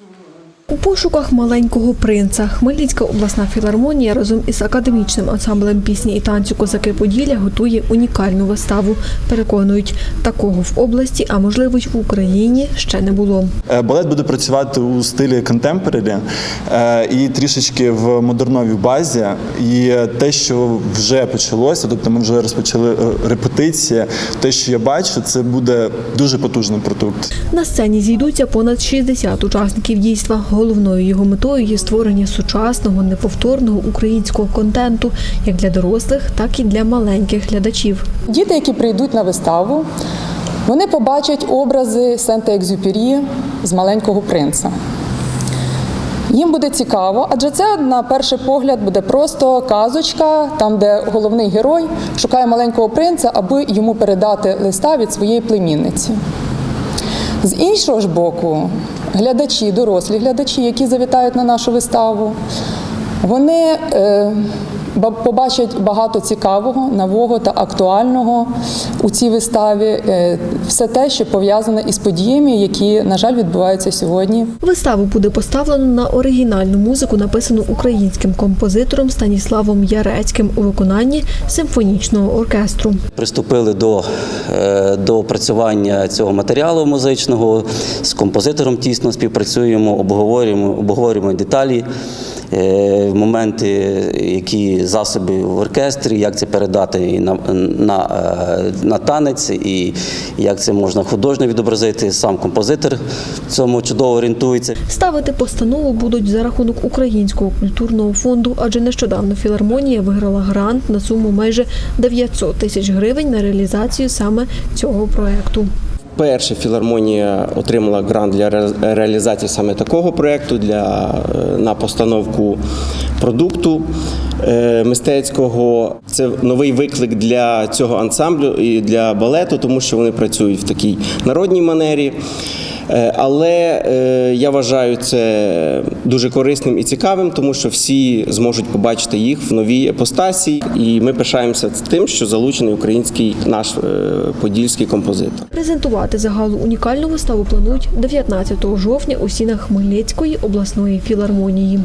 У пошуках маленького принца Хмельницька обласна філармонія разом із академічним ансамблем пісні і танцю Козаки Поділля готує унікальну виставу. Переконують, такого в області, а можливо й в Україні ще не було. Е, Балет буде працювати у стилі контемпорарі е, і трішечки в модерновій базі. І те, що вже почалося, тобто ми вже розпочали е, репетиції. Те, що я бачу, це буде дуже потужний продукт. На сцені зійдуться понад 60 учасників дійства. Головною його метою є створення сучасного, неповторного українського контенту як для дорослих, так і для маленьких глядачів. Діти, які прийдуть на виставу, вони побачать образи Сента-Екзюпері з маленького принца. Їм буде цікаво, адже це на перший погляд буде просто казочка, там, де головний герой шукає маленького принца, аби йому передати листа від своєї племінниці. З іншого ж боку, глядачі, дорослі глядачі, які завітають на нашу виставу, вони е, побачать багато цікавого, нового та актуального у цій виставі. Е, все те, що пов'язане із подіями, які, на жаль, відбуваються сьогодні. Виставу буде поставлено на оригінальну музику, написану українським композитором Станіславом Ярецьким у виконанні симфонічного оркестру. Приступили до, е, до опрацювання цього матеріалу музичного. З композитором тісно співпрацюємо, обговорюємо, обговорюємо деталі, моменти, які засоби в оркестрі, як це передати на, на, е, на танець, і як це можна художньо відобразити. Сам композитор в цьому чудово орієнтується. Ставити постанову будуть за рахунок Українського культурного фонду, адже нещодавно філармонія виграла грант на суму майже 900 тисяч гривень на реалізацію саме цього проекту. Перша філармонія отримала грант для ре- реалізації саме такого проєкту для, е, на постановку продукту е, мистецького. Це новий виклик для цього ансамблю і для балету, тому що вони працюють в такій народній манері. Е, Але е, я вважаю це дуже корисним і цікавим, тому що всі зможуть побачити їх в новій епостасі. І ми пишаємося тим, що залучений український наш е, подільський композитор. Презентувати загалу унікальну виставу планують 19 жовтня у стінах Хмельницької обласної філармонії.